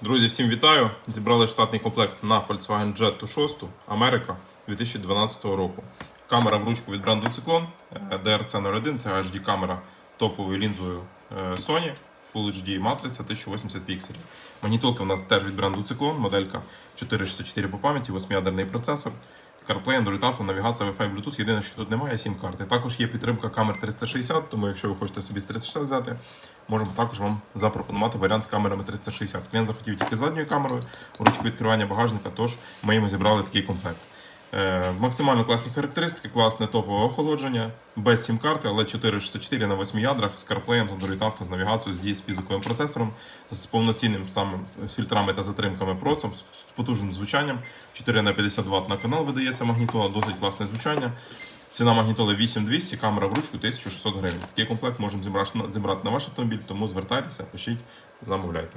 Друзі, всім вітаю! Зібрали штатний комплект на Volkswagen Jetta 6 Америка 2012 року. Камера в ручку від бренду Циклон DRC 01 це HD камера топовою лінзою е, Sony Full HD матриця 1080 пікселів. Магнітолка у нас теж від бренду Циклон, моделька 464 по пам'яті, 8-ядерний процесор. CarPlay, Android Auto, навігація, Wi-Fi, Bluetooth. Єдине, що тут немає сім-карти. Також є підтримка камер 360, тому якщо ви хочете собі з 360 взяти, можемо також вам запропонувати варіант з камерами 360. Клієнт захотів тільки задньою камерою, ручку відкривання багажника, тож ми йому зібрали такий комплект. Е, максимально класні характеристики, класне топове охолодження, без сім-карти, але 464 на 8 ядрах з CarPlay, з Android Auto, з навігацією, з DSP звуковим процесором, з повноцінним самим з фільтрами та затримками процом, з потужним звучанням. 4 на 50 Вт на канал видається магнітола, досить класне звучання. Ціна магнітоли 8200, камера в ручку 1600 гривень. Такий комплект можемо зібрати на ваш автомобіль, тому звертайтеся, пишіть, замовляйте.